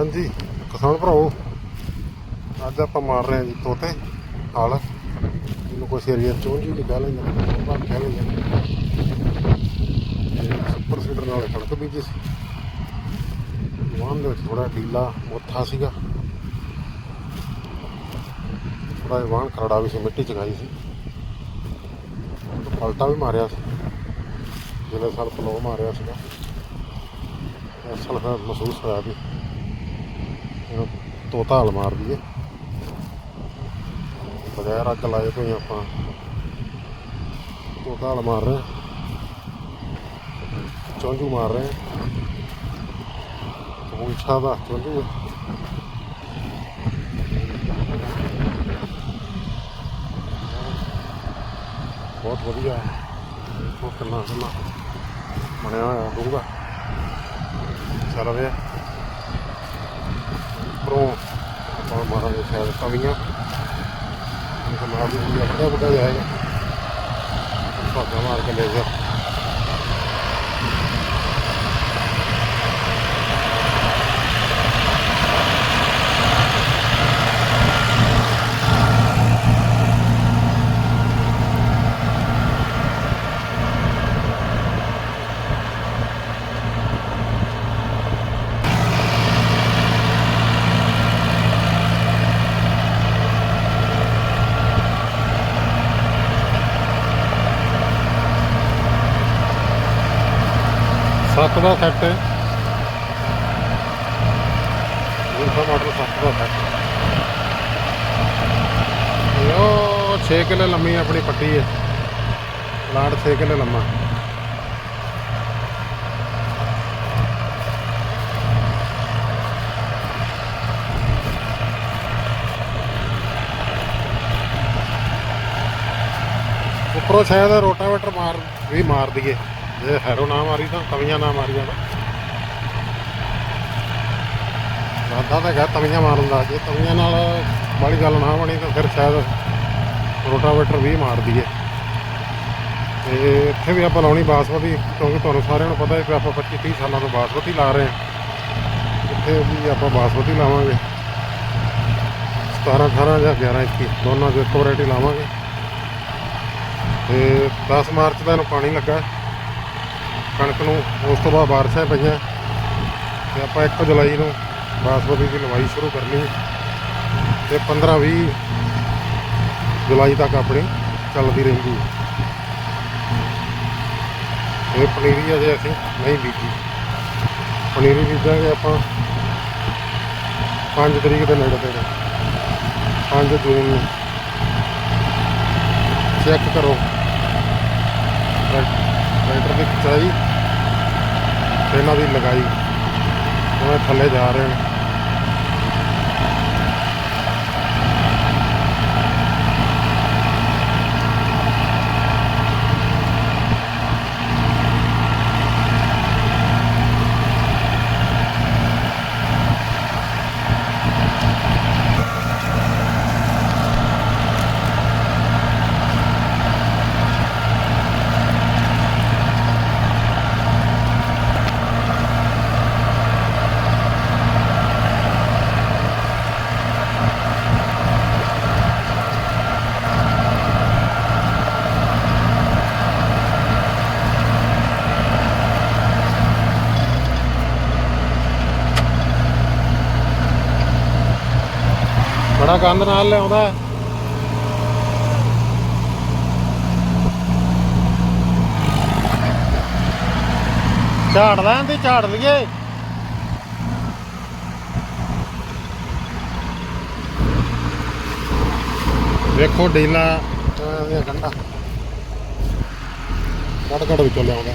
ਹਾਂਜੀ, ਕਿਸਾਨ ਭਰਾਓ ਅੱਜ ਆਪਾਂ ਮਾਰ ਰਹੇ ਹਾਂ ਜੀ ਤੋਤੇ ਹਾਲ ਇਹਨੂੰ ਕੁਛ ਏਰੀਆ ਚੋਂਜੀ ਵੀ ਕਹਿ ਲੈਂਦੇ ਨੇ ਬਾਹਰ ਕਹਿ ਲੈਂਦੇ ਨੇ। ਸੁਪਰ ਸੀਡਰ ਨਾਲ ਕਣਕ ਬੀਜੀ ਸੀ। ਵਾਹਨ ਦੇ ਵਿੱਚ ਥੋੜਾ ਢੀਲਾ ਮੋਥਾ ਸੀਗਾ। ਥੋੜਾ ਜਿਹਾ ਵਾਹਨ ਖਰੜਾ ਵੀ ਸੀ, ਮਿੱਟੀ ਚਗਾਈ ਸੀ। ਪਲਟਾ ਵੀ ਮਾਰਿਆ ਸੀ। ਜਿਵੇਂ ਸਾਲ ਪਲੋ ਮਾਰਿਆ ਸੀਗਾ। ਇਸ ਸਾਲ ਫਿਰ ਮਹਿਸੂਸ ਹੋਇਆ ਵੀ ਇਹਨੂੰ ਤੋਤਾ ਹਲ ਮਾਰ ਦਈਏ। ਬਗੈਰ ਅੱਗ ਲਾਏ ਤੋਂ ਹੀ ਆਪਾਂ ਤੋਤਾ ਹਲ ਮਾਰ ਰਹੇ ਹਾਂ। ਚੁੰਝੂ ਮਾਰ ਰਹੇ ਪੁੰਛਾ ਦਾ ਚੁੰਝੂ ਬਹੁਤ ਵਧੀਆ ਦੇਖੋ ਕਿੰਨਾ ਕਿੰਨਾ ਬਣਿਆ ਹੋਇਆ ਡੂੰਘਾ। ਚੱਲ ਰਿਹਾ ਉੱਪਰੋਂ ਆਪਾਂ ਮਾਰਾਂਗੇ ਸ਼ਾਇਦ ਤਵੀਆਂ ਇਹ ਮਾਰ ਦੀ ਵੀ ਵੱਡਾ ਵੱਡਾ ਜਾਏਗਾ ਭਾਗਾ ਮਾਰ ਕੇ ਲੈ ਜਾ ਸੱਤ ਦਾ ਸੈੱਟ ਹੈ। ਇਹ ਮਾਡਲ ਸੱਤ ਦਾ ਸੈੱਟ ਉਹ 6 ਕਿਲੇ ਲੰਮੀ ਆਪਣੀ ਪੱਟੀ ਹੈ। ਪਲਾਂਟ 6 ਕਿਲੇ ਲੰਮਾ। ਉੱਪਰੋਂ ਸ਼ਾਇਦ ਰੋਟਾਵੇਟਰ ਮਾਰ, ਵੀ ਮਾਰ ਦਈਏ। ਜੇ ਹੈਰੋ ਨਾ ਮਾਰੀ ਤਾਂ ਤਵੀਆਂ ਨਾ ਮਾਰੀਆਂ ਤਾਂ। ਤਾਂ ਗਾ ਤਵੀਆਂ ਮਾਰਨ ਦਾ, ਜੇ ਤਵੀਆਂ ਨਾਲ ਬਾਲੀ ਗੱਲ ਨਾ ਬਣੀ ਤਾਂ ਫਿਰ ਸ਼ਾਇਦ ਰੋਟਾਵੇਟਰ ਵੀ ਮਾਰ ਦਈਏ। ਤੇ ਇੱਥੇ ਵੀ ਆਪਾਂ ਲਾਉਣੀ ਬਾਸਮਤੀ, ਕਿਉਂਕਿ ਤੁਹਾਨੂੰ ਸਾਰਿਆਂ ਨੂੰ ਪਤਾ ਹੈ ਕਿ ਆਪਾਂ 25 30 ਸਾਲਾਂ ਤੋਂ ਬਾਸਮਤੀ ਲਾ ਰਹੇ ਹਾਂ। ਇੱਥੇ ਵੀ ਆਪਾਂ ਬਾਸਮਤੀ ਲਾਵਾਂਗੇ। 17 18 ਜਾਂ 11 21 ਦੋਨਾਂ ਚੋਂ ਇੱਕ ਵੈਰਾਈਟੀ ਲਾਵਾਂਗੇ। ਤੇ 10 ਮਾਰਚ ਦਾ ਇਹਨੂੰ ਪਾਣੀ ਲੱਗਾ। ਕਣਕ ਨੂੰ ਉਸ ਤੋਂ ਬਾਅਦ ਬਾਰਿਸ਼ਾਂ ਪਈਆਂ। ਤੇ ਆਪਾਂ 1 ਜੁਲਾਈ ਨੂੰ ਬਾਸਮਤੀ ਦੀ ਲਵਾਈ ਸ਼ੁਰੂ ਕਰਨੀ ਤੇ 15 20 ਜੁਲਾਈ ਤੱਕ ਆਪਣੀ ਚੱਲਦੀ ਰਹਿੰਦੀ। ਹੈ ਇਹ ਪਨੀਰੀ ਅਜੇ ਅਸੀਂ ਨਹੀਂ ਬੀਜੀ। ਪਨੀਰੀ ਬੀਜਾਂਗੇ ਆਪਾਂ 5 ਤਰੀਕ ਦੇ ਨੇੜੇ ਤੇੜੇ 5 ਜੂਨ ਨੂੰ। ਚੈੱਕ ਕਰੋ। ਟਰੈਕਟਰ ਦੀ ਖਿਚਾਈ ਇਹਨਾਂ ਦੀ ਲਗਾਈ। ਉਹ ਥੱਲੇ ਜਾ ਰਹੇ ਨੇ। ਬੜਾ ਗੰਦ ਨਾਲ ਲਿਆਉਂਦਾ। ਹੈ। ਝਾੜ ਲੈਣ ਦੀ, ਝਾੜ ਲਈਏ। ਵੇਖੋ ਡੀਲਾ ਇਹਦੀਆਂ ਗੰਢਾਂ। ਕੱਢ ਵਿੱਚੋਂ ਲਿਆਉਂਦਾ।